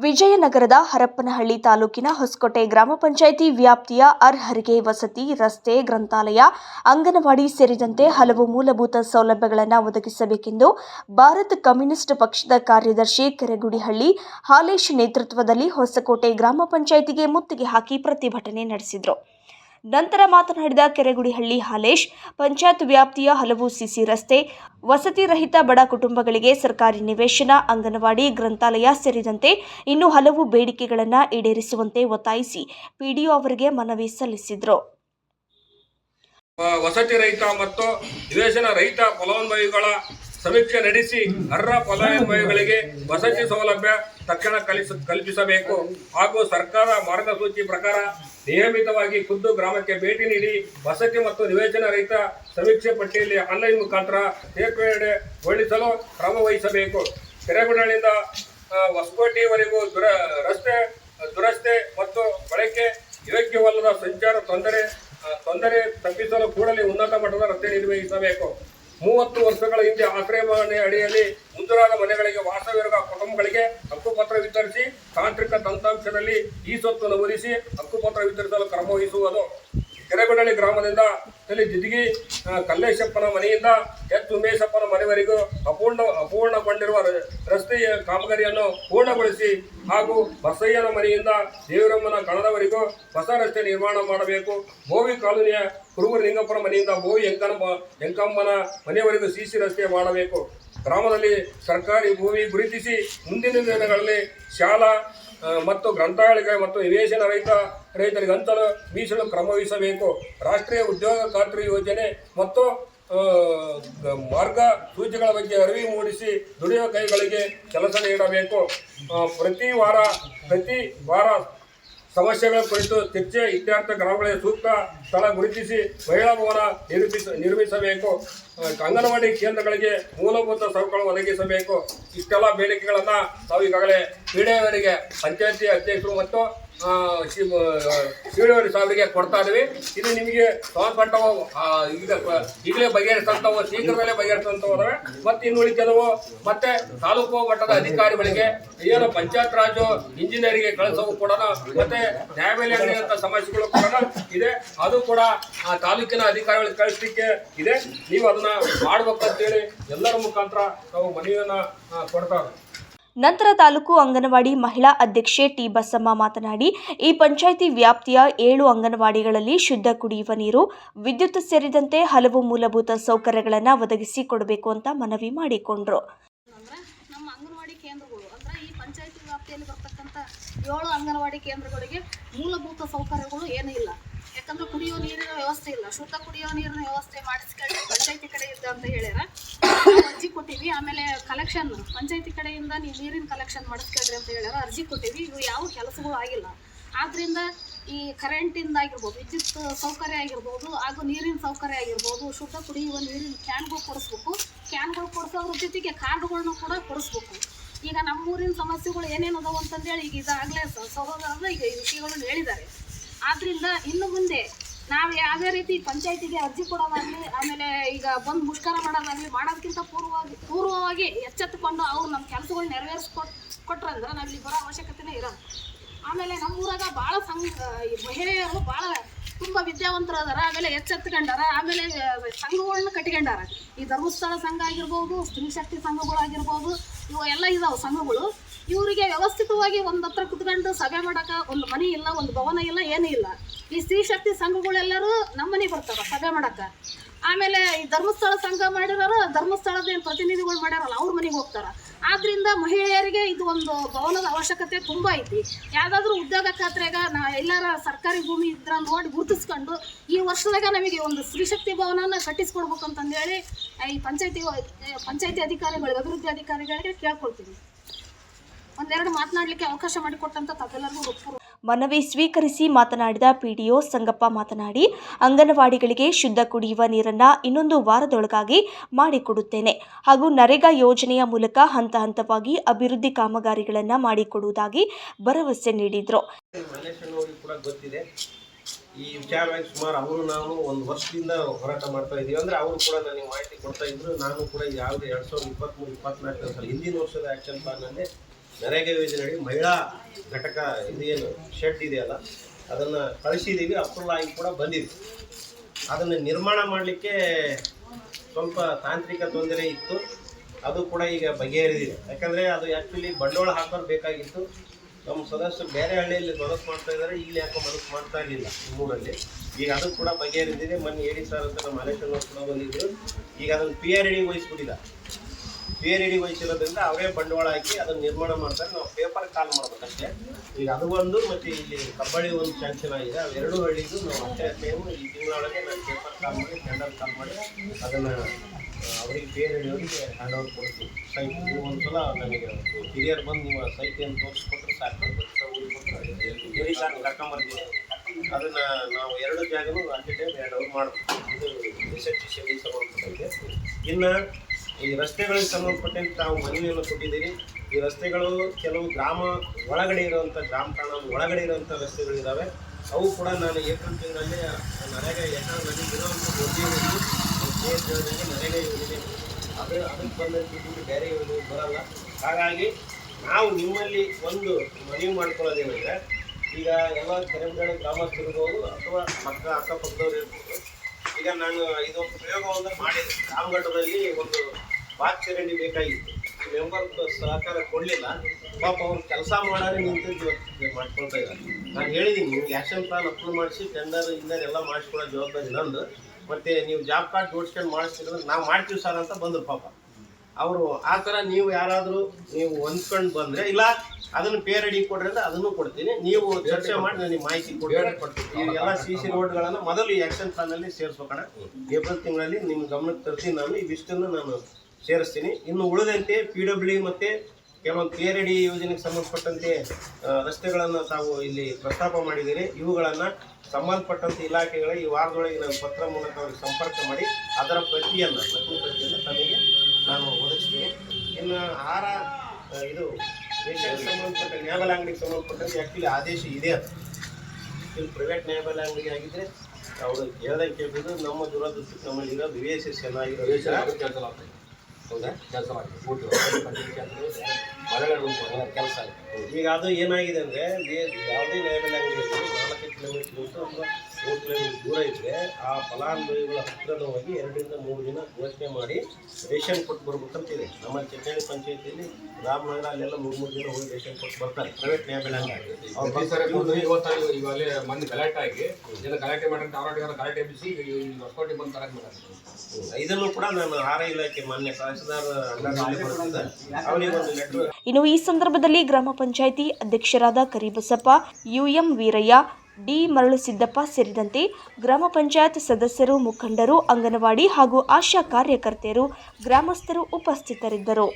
ವಿಜಯನಗರದ ಹರಪ್ಪನಹಳ್ಳಿ ತಾಲೂಕಿನ ಹೊಸಕೋಟೆ ಗ್ರಾಮ ಪಂಚಾಯಿತಿ ವ್ಯಾಪ್ತಿಯ ಅರ್ಹರಿಗೆ ವಸತಿ, ರಸ್ತೆ, ಗ್ರಂಥಾಲಯ, ಅಂಗನವಾಡಿ ಸೇರಿದಂತೆ ಹಲವು ಮೂಲಭೂತ ಸೌಲಭ್ಯಗಳನ್ನು ಒದಗಿಸಬೇಕೆಂದು ಭಾರತ ಕಮ್ಯುನಿಸ್ಟ್ ಪಕ್ಷದ ಕಾರ್ಯದರ್ಶಿ ಕೆರೆಗುಡಿಹಳ್ಳಿ ಹಾಲೇಶ್ ನೇತೃತ್ವದಲ್ಲಿ ಹೊಸಕೋಟೆ ಗ್ರಾಮ ಪಂಚಾಯಿತಿಗೆ ಮುತ್ತಿಗೆ ಹಾಕಿ ಪ್ರತಿಭಟನೆ ನಡೆಸಿದರು. ನಂತರ ಮಾತನಾಡಿದ ಕೆರೆಗುಡಿಹಳ್ಳಿ ಹಾಲೇಶ್, ಪಂಚಾಯತ್ ವ್ಯಾಪ್ತಿಯ ಹಲವು ಸಿಸಿ ರಸ್ತೆ, ವಸತಿ ರಹಿತ ಬಡ ಕುಟುಂಬಗಳಿಗೆ ಸರ್ಕಾರಿ ನಿವೇಶನ, ಅಂಗನವಾಡಿ, ಗ್ರಂಥಾಲಯ ಸೇರಿದಂತೆ ಇನ್ನು ಹಲವು ಬೇಡಿಕೆಗಳನ್ನು ಈಡೇರಿಸುವಂತೆ ಒತ್ತಾಯಿಸಿ ಪಿಡಿಒ ಅವರಿಗೆ ಮನವಿ ಸಲ್ಲಿಸಿದರು. ವಸತಿ ರಹಿತ ಮತ್ತು ನಿವೇಶನ ರಹಿತ ಫಲಾನುಭವಿಗಳ ಸಮೀಕ್ಷೆ ನಡೆಸಿ ಅರ್ಹ ಫಲಾನುಭವಿಗಳಿಗೆ ವಸತಿ ಸೌಲಭ್ಯ ತಕ್ಷಣ ಕಲಿಸ, ಕಲ್ಪಿಸಬೇಕು. ಹಾಗೂ ಸರ್ಕಾರ ಮಾರ್ಗಸೂಚಿ ಪ್ರಕಾರ ನಿಯಮಿತವಾಗಿ ಖುದ್ದು ಗ್ರಾಮಕ್ಕೆ ಭೇಟಿ ನೀಡಿ ವಸತಿ ಮತ್ತು ನಿವೇಶನ ರಹಿತ ಸಮೀಕ್ಷೆ ಪಟ್ಟಿಯಲ್ಲಿ ಆನ್ಲೈನ್ ಮುಖಾಂತರ ಸೇರ್ಪಡೆಗೊಳಿಸಲು ಕ್ರಮ ವಹಿಸಬೇಕು. ಕೆರೆಗುಡಳಿಂದ ಹೊಸಕೋಟೆವರೆಗೂ ದುರ, ರಸ್ತೆ, ದುರಸ್ತೆ ಮತ್ತು ಬಳಕೆ ಯೋಗ್ಯವಲ್ಲದ ಸಂಚಾರ ತೊಂದರೆ ತೊಂದರೆ ತಪ್ಪಿಸಲು ಕೂಡಲೇ ಉನ್ನತ ಮಟ್ಟದ ರಸ್ತೆ ನಿರ್ವಹಿಸಬೇಕು. ಮೂವತ್ತು ವರ್ಷಗಳ ಹಿಂದೆ ಆಶ್ರಯ ಮನೆ ಅಡಿಯಲ್ಲಿ ಮುಂದುವರಾದ ಮನೆಗಳಿಗೆ ವಾಸವಿರುವ ಕುಟುಂಬಗಳಿಗೆ ಹಕ್ಕುಪತ್ರ ವಿತರಿಸಿ ತಾಂತ್ರಿಕ ತಂತ್ರಾಂಶದಲ್ಲಿ ಈ ಸ್ವತ್ತು ನಮೂದಿಸಿ ಹಕ್ಕುಪತ್ರ ವಿತರಿಸಲು ಕ್ರಮ ವಹಿಸುವುದು. ಕೆರೆಗೊಂಡಳ್ಳಿ ಗ್ರಾಮದಿಂದ ಜಿದಿಗಿ ಕಲ್ಲೇಶಪ್ಪನ ಮನೆಯಿಂದ ಎಚ್ ಉಮೇಶಪ್ಪನ ಮನೆವರೆಗೂ ಅಪೂರ್ಣ, ಅಪೂರ್ಣಗೊಂಡಿರುವ ರಸ್ತೆಯ ಕಾಮಗಾರಿಯನ್ನು ಪೂರ್ಣಗೊಳಿಸಿ ಹಾಗೂ ಬಸಯ್ಯನ ಮನೆಯಿಂದ ದೇವರಮ್ಮನ ಕಣದವರೆಗೂ ಹೊಸ ರಸ್ತೆ ನಿರ್ಮಾಣ ಮಾಡಬೇಕು. ಬೋವಿ ಕಾಲೋನಿಯ ಕುರುಬರು ಲಿಂಗಪ್ಪನ ಮನೆಯಿಂದ ಬೋವಿ ಎಂಕನ, ಎಂಕಮ್ಮನ ಮನೆಯವರೆಗೂ ಸಿಸಿ ರಸ್ತೆ ಮಾಡಬೇಕು. ಗ್ರಾಮದಲ್ಲಿ ಸರ್ಕಾರಿ ಭೂಮಿ ಗುರುತಿಸಿ ಮುಂದಿನ ದಿನಗಳಲ್ಲಿ ಶಾಲಾ ಮತ್ತು ಗ್ರಂಥಾಲಯ ಮತ್ತು ನಿವೇಶನ ರೈತ ರೈತರಿಗೆ ಹಂಚಲು ಮೀಸಲು ಕ್ರಮವಹಿಸಬೇಕು. ರಾಷ್ಟ್ರೀಯ ಉದ್ಯೋಗ ಖಾತ್ರಿ ಯೋಜನೆ ಮತ್ತು ಮಾರ್ಗ ಸೂಚಿಗಳ ಬಗ್ಗೆ ಅರಿವು ಮೂಡಿಸಿ ದುಡಿಯುವ ಕೈಗಳಿಗೆ ಕೆಲಸ ನೀಡಬೇಕು. ಪ್ರತಿ ವಾರ ಪ್ರತಿ ವಾರ ಸಮಸ್ಯೆಗಳ ಕುರಿತು ಚರ್ಚೆ, ಇತ್ಯರ್ಥ ಗ್ರಾಮಗಳಿಗೆ ಸೂಕ್ತ ಸ್ಥಳ ಗುರುತಿಸಿ ಮಹಿಳಾ ಭವನ ನಿರ್ಮಿಸ, ನಿರ್ಮಿಸಬೇಕು. ಅಂಗನವಾಡಿ ಕೇಂದ್ರಗಳಿಗೆ ಮೂಲಭೂತ ಸೌಕರ್ಯ ಒದಗಿಸಬೇಕು. ಇಷ್ಟೆಲ್ಲ ಬೇಡಿಕೆಗಳನ್ನು ನಾವು ಈಗಾಗಲೇ ಪೀಡೆಯವರಿಗೆ ಪಂಚಾಯತಿ ಅಧ್ಯಕ್ಷರು ಮತ್ತು ಆ, ಶಿ- ಆ, ಶಿವಳಿಯವರ ಸಾಹೇಬರಿಗೆ ಕೊಡ್ತಾ ಇದ್ದೀವಿ. ಇದು ನಿಮಗೆ ಸಂಬಂಧಪಟ್ಟವು ಈಗಲೇ ಬಗೆಹರಿಸಂತವು ಶೀಘ್ರದಲ್ಲೇ ಬಗೆಹರಿಸಂತವು ಅದಾವೆ ಮತ್ತೆ ಇನ್ನು ಕೆಲವು ಮತ್ತೆ ತಾಲೂಕು ಮಟ್ಟದ ಅಧಿಕಾರಿಗಳಿಗೆ ಏನು ಪಂಚಾಯತ್ ರಾಜು ಇಂಜಿನಿಯರಿಗೆ ಕಳಿಸೋವು ಕೂಡ ಮತ್ತೆ ನ್ಯಾಯಬೆಲೆ ಅಂಗಡಿಯಂತ ಸಮಸ್ಯೆಗಳು ಕೂಡ ಇದೆ. ಅದು ಕೂಡ ಆ ತಾಲೂಕಿನ ಅಧಿಕಾರಿಗಳಿಗೆ ಕಳಿಸ್ಲಿಕ್ಕೆ ಇದೆ. ನೀವು ಅದನ್ನ ಮಾಡ್ಬೇಕು ಅಂತೇಳಿ ಎಲ್ಲರ ಮುಖಾಂತರ ನಾವು ಮನವಿಯನ್ನ ಕೊಡ್ತಾ ನಂತರ ತಾಲೂಕು ಅಂಗನವಾಡಿ ಮಹಿಳಾ ಅಧ್ಯಕ್ಷೆ ಟಿ ಬಸಮ್ಮ ಮಾತನಾಡಿ, ಈ ಪಂಚಾಯಿತಿ ವ್ಯಾಪ್ತಿಯ ಏಳು ಅಂಗನವಾಡಿಗಳಲ್ಲಿ ಶುದ್ಧ ಕುಡಿಯುವ ನೀರು, ವಿದ್ಯುತ್ ಸೇರಿದಂತೆ ಹಲವು ಮೂಲಭೂತ ಸೌಕರ್ಯಗಳನ್ನು ಒದಗಿಸಿಕೊಡಬೇಕು ಅಂತ ಮನವಿ ಮಾಡಿಕೊಂಡರು. ನಮ್ಮ ಅಂಗನವಾಡಿ ಕೇಂದ್ರಗಳು, ಅಂದ್ರೆ ಏಳು ಅಂಗನವಾಡಿ ಕೇಂದ್ರಗಳಿಗೆ ಮೂಲಭೂತ ಸೌಕರ್ಯಗಳು ಏನೂ ಇಲ್ಲ. ಯಾಕಂದ್ರೆ ಕುಡಿಯೋ ನೀರಿನ ವ್ಯವಸ್ಥೆ ಇಲ್ಲ. ಶುದ್ಧ ಕುಡಿಯೋ ನೀರಿನ ವ್ಯವಸ್ಥೆ ಮಾಡಿಸ್ಕೊಂಡು ಪಂಚಾಯತಿ ಕಡೆ ಇದ್ದ ಅಂತ ಹೇಳ್ಯಾರ. ಅರ್ಜಿ ಕೊಟ್ಟಿವಿ. ಆಮೇಲೆ ಕಲೆಕ್ಷನ್ ಪಂಚಾಯತಿ ಕಡೆಯಿಂದ ನೀವು ನೀರಿನ ಕಲೆಕ್ಷನ್ ಮಾಡಿಸ್ಕೊಳ್ರಿ ಅಂತ ಹೇಳ್ಯಾರ. ಅರ್ಜಿ ಕೊಟ್ಟಿವಿ. ಇವು ಯಾವ ಕೆಲಸಗಳು ಆಗಿಲ್ಲ. ಆದ್ರಿಂದ ಈ ಕರೆಂಟಿಂದ ಆಗಿರ್ಬೋದು, ವಿದ್ಯುತ್ ಸೌಕರ್ಯ ಆಗಿರ್ಬೋದು, ಹಾಗೂ ನೀರಿನ ಸೌಕರ್ಯ ಆಗಿರ್ಬೋದು, ಶುದ್ಧ ಕುಡಿಯುವ ನೀರಿನ ಕ್ಯಾನ್ಗಳು ಕೊಡಿಸ್ಬೇಕು. ಕ್ಯಾನ್ಗಳು ಕೊಡಿಸೋದ್ರ ಜೊತೆಗೆ ಕಾರ್ಡ್ಗಳನ್ನು ಕೂಡ ಕೊಡಿಸ್ಬೇಕು. ಈಗ ನಮ್ಮೂರಿನ ಸಮಸ್ಯೆಗಳು ಏನೇನು ಅದಾವ ಅಂತಂದೇಳಿ ಈಗ ಇದಾಗಲೇ ಸಹೋದರರು ಈಗ ಈ ವಿಷಯಗಳನ್ನು ಹೇಳಿದ್ದಾರೆ. ಆದ್ರಿಂದ ಇನ್ನು ಮುಂದೆ ನಾವು ಯಾವುದೇ ರೀತಿ ಪಂಚಾಯತಿಗೆ ಅರ್ಜಿ ಕೊಡೋದಾಗಲಿ, ಆಮೇಲೆ ಈಗ ಬಂದು ಮುಷ್ಕರ ಮಾಡೋದಾಗಲಿ ಮಾಡೋದಕ್ಕಿಂತ ಪೂರ್ವವಾಗಿ ಪೂರ್ವವಾಗಿ ಎಚ್ಚೆತ್ತುಕೊಂಡು ಅವ್ರು ನಮ್ಮ ಕೆಲಸಗಳು ನೆರವೇರಿಸ್ಕೊಟ್, ಕೊಟ್ರಂದ್ರೆ ಇಲ್ಲಿ ಬರೋ ಅವಶ್ಯಕತೆನೇ ಇರೋದು ಆಮೇಲೆ ನಮ್ಮ ಊರಾಗ ಭಾಳ ಸಂಘ ಮಹಿಳೆಯರು ಭಾಳ ತುಂಬ ವಿದ್ಯಾವಂತರು ಅದಾರ, ಆಮೇಲೆ ಎಚ್ಚೆತ್ಕೊಂಡಾರ, ಆಮೇಲೆ ಸಂಘಗಳನ್ನ ಕಟ್ಕೊಂಡಾರ ಈ ಧರ್ಮಸ್ಥಳ ಸಂಘ ಆಗಿರ್ಬೋದು, ಸ್ತ್ರೀ ಶಕ್ತಿ ಸಂಘಗಳಾಗಿರ್ಬೋದು ಇವು ಎಲ್ಲ ಇದಾವೆ ಸಂಘಗಳು. ಇವರಿಗೆ ವ್ಯವಸ್ಥಿತವಾಗಿ ಒಂದು ಹತ್ರ ಕುತ್ಕೊಂಡು ಸಭೆ ಮಾಡಕ, ಒಂದು ಮನೆ ಇಲ್ಲ, ಒಂದು ಭವನ ಇಲ್ಲ, ಏನೂ ಇಲ್ಲ. ಈ ಸ್ತ್ರೀ ಶಕ್ತಿ ಸಂಘಗಳೆಲ್ಲರೂ ನಮ್ಮ ಮನೆಗೆ ಬರ್ತಾರ ಸಭೆ ಮಾಡಕ. ಆಮೇಲೆ ಈ ಧರ್ಮಸ್ಥಳ ಸಂಘ ಮಾಡಿರೋರು ಧರ್ಮಸ್ಥಳದ ಏನು ಪ್ರತಿನಿಧಿಗಳು ಮಾಡ್ಯಾರಲ್ಲ, ಅವ್ರ ಮನೆಗೆ ಹೋಗ್ತಾರೆ. ಆದ್ರಿಂದ ಮಹಿಳೆಯರಿಗೆ ಇದು ಒಂದು ಭವನದ ಅವಶ್ಯಕತೆ ತುಂಬ ಐತಿ. ಯಾವುದಾದ್ರೂ ಉದ್ಯೋಗ ಖಾತ್ರೆಗ ನಾ ಎಲ್ಲಾರ ಸರ್ಕಾರಿ ಭೂಮಿ ಇದ್ರ ನೋಡಿ ಗುರುತಿಸ್ಕೊಂಡು ಈ ವರ್ಷದಾಗ ನಮಗೆ ಒಂದು ಸ್ತ್ರೀಶಕ್ತಿ ಭವನನ ಕಟ್ಟಿಸ್ಕೊಡ್ಬೇಕು ಅಂತಂದೇಳಿ ಈ ಪಂಚಾಯತಿ ಪಂಚಾಯತಿ ಅಧಿಕಾರಿಗಳಿಗೆ, ಅಭಿವೃದ್ಧಿ ಅಧಿಕಾರಿಗಳಿಗೆ ಕೇಳ್ಕೊಳ್ತೀವಿ ಒಂದೆರಡು ಮಾತನಾಡಲಿಕ್ಕೆ ಅವಕಾಶ ಮಾಡಿಕೊಟ್ಟಂತ ತಮ್ಮೆಲ್ಲರಿಗೂ ಗೊತ್ತು ಮನವಿ ಸ್ವೀಕರಿಸಿ ಮಾತನಾಡಿದ ಪಿಡಿಒ ಸಂಗಪ್ಪ ಮಾತನಾಡಿ ಅಂಗನವಾಡಿಗಳಿಗೆ ಶುದ್ಧ ಕುಡಿಯುವ ನೀರನ್ನು ಇನ್ನೊಂದು ವಾರದೊಳಗಾಗಿ ಮಾಡಿಕೊಡುತ್ತೇನೆ. ಹಾಗೂ ನರೇಗಾ ಯೋಜನೆಯ ಮೂಲಕ ಹಂತ ಹಂತವಾಗಿ ಅಭಿವೃದ್ಧಿ ಕಾಮಗಾರಿಗಳನ್ನು ಮಾಡಿಕೊಡುವುದಾಗಿ ಭರವಸೆ ನೀಡಿದರು. ಮಲ್ಲೇಶ್ವರನವ್ರಿಗೆ ಕೂಡ ಗೊತ್ತಿದೆ. ಈ ವಿಚಾರವಾಗಿ ಸುಮಾರು ಅವರು ನಾವು ಒಂದು ವರ್ಷದಿಂದ ಹೋರಾಟ ಮಾಡ್ತಾ ಇದೀವಿ. ಅಂದ್ರೆ ಅವರು ಕೂಡ ನನಗೆ ಮಾಹಿತಿ ಕೊಡ್ತಾ ಇದ್ರು. ನಾನು ಕೂಡ ಯಾವುದೇ ಎರಡು ಸಾವಿರದ ಇಪ್ಪತ್ತ್ಮೂರು ಇಪ್ಪತ್ನಾಲ್ಕನೇ ಸಲ ಹಿಂದಿನ ವರ್ಷದ ಆ್ಯಕ್ಷನ್ ಪ್ಲಾನಲ್ಲಿ ನರೇಗಾ ಯೋಜನೆಯಡಿ ಮಹಿಳಾ ಘಟಕ ಇದೇನು ಶೆಡ್ ಇದೆಯಲ್ಲ ಅದನ್ನು ಕಳಿಸಿದ್ದೀವಿ ಅಪ್ರೂವಲ್ ಆಗಿ ಕೂಡ ಬಂದಿದೆ. ಅದನ್ನು ನಿರ್ಮಾಣ ಮಾಡಲಿಕ್ಕೆ ಸ್ವಲ್ಪ ತಾಂತ್ರಿಕ ತೊಂದರೆ ಇತ್ತು. ಅದು ಕೂಡ ಈಗ ಬಗೆಹರಿದಿದೆ. ಯಾಕಂದರೆ ಅದು ಆ್ಯಕ್ಚುಲಿ ಬಂಡವಾಳ ಹಾಕೋರು ಬೇಕಾಗಿತ್ತು. ನಮ್ಮ ಸದಸ್ಯರು ಬೇರೆ ಹಳ್ಳಿಯಲ್ಲಿ ಮನಸ್ಸು ಮಾಡ್ತಾ ಇದ್ದಾರೆ, ಇಲ್ಲಿ ಯಾಕೋ ಮನಸ್ಸು ಮಾಡ್ತಾ ಇರಲಿಲ್ಲ ಮೂರಲ್ಲಿ. ಈಗ ಅದು ಕೂಡ ಬಗೆಹರಿದಿದೆ. ಮೊನ್ನೆ ಏಡಿ ಸರ್ ಅಂತ ನಮ್ಮ ಮಲೇಶ್ವರ ಕೂಡ ಬಂದಿದ್ದರು ಈಗ ಅದನ್ನು ಪಿ ಆರ್ ಡಿ ವಹಿಸ್ಬಿಟ್ಟಿದ್ದಾರೆ. ಪಿ ಆರ್ ಡಿ ವಹಿಸಿರೋದ್ರಿಂದ ಅವರೇ ಬಂಡವಾಳ ಹಾಕಿ ಅದನ್ನು ನಿರ್ಮಾಣ ಮಾಡ್ತಾರೆ. ನಾವು ಪೇಪರ್ ಕಾಲ್ ಮಾಡ್ಬೇಕಷ್ಟೇ. ಈಗ ಅದು ಒಂದು ಮತ್ತು ಇಲ್ಲಿ ಕಬ್ಬಳ್ಳಿ ಒಂದು ಸ್ಯಾಂಕ್ಷನ್ ಆಗಿದೆ. ಅವೆರಡು ಹಳ್ಳಿದು ನಾವು ಅಷ್ಟೇ ಸೇಮ್. ಈ ತಿಂಗಳೊಳಗೆ ನಾನು ಪೇಪರ್ ಕಾಲ್ ಮಾಡಿ ಟೆಂಡರ್ ಕಾಲ್ ಮಾಡಿ ಅದನ್ನು ಅವರಿಗೆ ಬೇರೆ ಆರ್ ಡಿ ಅವರಿಗೆ ಹ್ಯಾಂಡ್ ಓವರ್ ಕೊಡ್ತೀವಿ. ಸೈಟ್ ನೀವು ಒಂದು ಸಲ ನನಗೆ ಹಿರಿಯರು ಬಂದು ನೀವು ಸೈಟ್ ಏನು ತೋರಿಸ್ಕೊಟ್ರೆ ಸಾಕು. ಹೇಳಿ ಸರ್ ಕರ್ಕೊಂಬರ್ತೀನಿ. ಅದನ್ನು ನಾವು ಎರಡು ಜಾಗನೂ ಅಟ್ ಟೈಮ್ ಹ್ಯಾಂಡ್ ಓವರ್ ಮಾಡಬೇಕು. ಇದು ಎಸ್ ಎಚ್ ಸಿ ಸಂಬಂಧಪಟ್ಟಂತೆ ಇನ್ನು ಈ ರಸ್ತೆಗಳಿಗೆ ಸಂಬಂಧಪಟ್ಟಂತೆ ನಾವು ಮನವಿಯನ್ನು ಕೊಟ್ಟಿದ್ದೀರಿ. ಈ ರಸ್ತೆಗಳು ಕೆಲವು ಗ್ರಾಮ ಒಳಗಡೆ ಇರುವಂಥ ಗ್ರಾಮ ಠಾಣದ ಒಳಗಡೆ ಇರುವಂಥ ರಸ್ತೆಗಳಿದ್ದಾವೆ ಅವು ಕೂಡ ನಾನು ಏಪ್ರಿಲ್ ತಿಂಗಳಲ್ಲಿ ನರೇಗಾ ಯಾಕಂದ್ರೆ ಇರುವಂಥ ಯೋಜನೆ ನರೇಗಾ ಯೋಜನೆ ಅದು, ಅದಕ್ಕೆ ದುಡ್ಡು ಬೇರೆ ಯೋಜನೆ ಬರಲ್ಲ. ಹಾಗಾಗಿ ನಾವು ನಿಮ್ಮಲ್ಲಿ ಒಂದು ಮನವಿ ಮಾಡ್ಕೊಳ್ಳೋದೇನೆಂದರೆ, ಈಗ ಎಲ್ಲ ಕೆರೆಗಳ ಗ್ರಾಮಸ್ಥರಿರ್ಬೋದು ಅಥವಾ ಪಕ್ಕ ಅಕ್ಕಪಕ್ಕದವ್ರು ಇರ್ಬೋದು ಈಗ ನಾನು ಇದೊಂದು ಪ್ರಯೋಗವನ್ನು ಮಾಡಿದೆ. ರಾಮಘಟ್ಟದಲ್ಲಿ ಒಂದು ಚರಂಡಿ ಬೇಕಾಗಿತ್ತು. ಮೆಂಬರ್ ಸಹಕಾರ ಕೊಡಲಿಲ್ಲ. ಪಾಪ ಅವ್ರು ಕೆಲಸ ಮಾಡಾರೆ ನಿಂತು ಮಾಡ್ಕೊಳ್ತಾ ಇದ್ದಾರೆ. ನಾನು ಹೇಳಿದ್ದೀನಿ ನಿಮ್ಗೆ ಆ್ಯಕ್ಷನ್ ಪ್ಲಾನ್ ಅಪ್ರೂವ್ ಮಾಡಿಸಿ ಟೆಂಡರ್ ಇಂದ ಎಲ್ಲ ಮಾಡಿಸ್ಕೊಳ್ಳೋ ಜವಾಬ್ದಾರಿ ನಂದು. ಮತ್ತೆ ನೀವು ಜಾಬ್ ಕಾರ್ಡ್ ಜೋಡಿಸ್ಕೊಂಡು ಮಾಡಿಸ್ತೀರ ನಾವು ಮಾಡ್ತೀವಿ ಸರ್ ಅಂತ ಬಂದರು ಪಾಪ. ಅವರು ಆ ಥರ ನೀವು ಯಾರಾದರೂ ನೀವು ಹೊಂದ್ಕೊಂಡು ಬಂದರೆ ಇಲ್ಲ ಅದನ್ನು ಪೇರ್ ರೆಡಿ ಕೊಡ್ರಿ ಅಂದ್ರೆ ಅದನ್ನು ಕೊಡ್ತೀನಿ. ನೀವು ಚರ್ಚೆ ಮಾಡಿ ನನಗೆ ಮಾಹಿತಿ ಕೊಡ್ತೀನಿ. ಎಲ್ಲ ಸಿ ಸಿ ರೋಡ್ಗಳನ್ನು ಮೊದಲು ಈ ಆ್ಯಕ್ಷನ್ ಪ್ಲಾನಲ್ಲಿ ಸೇರಿಸ್ಬೇಕಣ ಏಪ್ರಿಲ್ ತಿಂಗಳಲ್ಲಿ ನಿಮ್ಮ ಗಮನಕ್ಕೆ ತರ್ತೀನಿ ನಾನು ಇವಿಷ್ಟನ್ನು ನಾನು ಸೇರಿಸ್ತೀನಿ. ಇನ್ನು ಉಳಿದಂತೆ ಪಿ ಡಬ್ಲ್ಯೂ ಮತ್ತು ಕೆಲವೊಂದು ಪೇರ್ ಆರ್ ಯೋಜನೆಗೆ ಸಂಬಂಧಪಟ್ಟಂತೆ ರಸ್ತೆಗಳನ್ನು ತಾವು ಇಲ್ಲಿ ಪ್ರಸ್ತಾಪ ಮಾಡಿದ್ದೀರಿ ಇವುಗಳನ್ನು ಸಂಬಂಧಪಟ್ಟಂತೆ ಇಲಾಖೆಗಳ ಈ ವಾರದೊಳಗೆ ನಾನು ಪತ್ರ ಮೂಲಕ ಅವ್ರಿಗೆ ಸಂಪರ್ಕ ಮಾಡಿ ಅದರ ಪ್ರತಿಯನ್ನು ಪ್ರತಿಯನ್ನು ತಮಗೆ ಆಹಾರ ಇದು ರೇಷನ್ ಸಂಬಂಧಪಟ್ಟ ನ್ಯಾಯಬಲ ಅಂಗಡಿಗೆ ಸಂಬಂಧಪಟ್ಟಂತೆ ಆ್ಯಕ್ಚುಲಿ ಆದೇಶ ಇದೆ ಅದು. ಇಲ್ಲಿ ಪ್ರೈವೇಟ್ ನ್ಯಾಯಬಲ ಅಂಗಡಿ ಆಗಿದ್ರೆ ಅವರು ಹೇಳ್ದಂಗೆ ಕೇಳ್ಬೋದು ನಮ್ಮ ದುರದೃಷ್ಟಕ್ಕೆ ನಮ್ಮಲ್ಲಿ ಇರೋ ವಿ ಎಸ್ ಎಸ್ ಕೆಲಸ ಆಗ್ತದೆ ಹೌದಾ? ಕೆಲಸ ಆಗ್ತದೆ ಕೆಲಸ ಈಗ ಅದು ಏನಾಗಿದೆ ಅಂದರೆ ಯಾವುದೇ ನ್ಯಾಯಬೆಲೆ ಅಂಗಡಿ ನಾಲ್ಕು ಕಿಲೋಮೀಟರ್ ಅಥವಾ ಮೂರು ಕಿಲೋಮೀಟರ್ ದೂರ ಇದ್ದರೆ ಆ ಫಲಾನುಭವಿಗಳ ಹತ್ತಿರದ ಹೋಗಿ ಎರಡರಿಂದ ಮೂರು ದಿನ ಘೋಷಣೆ ಮಾಡಿ ರೇಷನ್ ಕೊಟ್ಟು ಬರ್ಬೇಕಂತಿದೆ ನಮ್ಮ ಚಿಕ್ಕಳ್ಳಿ ಪಂಚಾಯತಿಯಲ್ಲಿ ರಾಮನಗರ ಅಲ್ಲೆಲ್ಲ ಮೂರು ಮೂರು ದಿನ ಹೋಗಿ ರೇಷನ್ ಕೊಟ್ಟು ಬರ್ತಾರೆ. ಪ್ರೈವೇಟ್ ನ್ಯಾಯಬೆಲೆ. ಇವತ್ತಾಗಿ ಇವಾಗಲೇ ಮೊನ್ನೆ ಗಲಾಟೆ ಆಗಿ ಜನ ಗಲಾಟೆ ಮಾಡಿ ಅವರಾಟಿಗಾರ ಗಲಾಟೆ ಬಿಸಿ ಹೊಸಕೋಟೆ ಬಂದು ತರಕ್ಕೆ. ಇದನ್ನು ಕೂಡ ನಾನು ಆಹಾರ ಇಲಾಖೆ ಮಾನ್ಯ ತಹಸೀಲ್ದಾರ್ ಅಂಡರ್ನಲ್ಲಿ ಬರ್ತಿದ್ದೆ ಅವರಿಗೆ ಒಂದು ಲೆಟ್ರ್ ಇನ್ನು ಈ ಸಂದರ್ಭದಲ್ಲಿ ಗ್ರಾಮ ಪಂಚಾಯಿತಿ ಅಧ್ಯಕ್ಷರಾದ ಕರಿಬಸಪ್ಪ ಯುಎಂ ವೀರಯ್ಯ ಡಿ ಮರಳುಸಿದ್ದಪ್ಪ ಸೇರಿದಂತೆ ಗ್ರಾಮ ಪಂಚಾಯತ್ ಸದಸ್ಯರು ಮುಖಂಡರು ಅಂಗನವಾಡಿ ಹಾಗೂ ಆಶಾ ಕಾರ್ಯಕರ್ತೆಯರು ಗ್ರಾಮಸ್ಥರು ಉಪಸ್ಥಿತರಿದ್ದರು.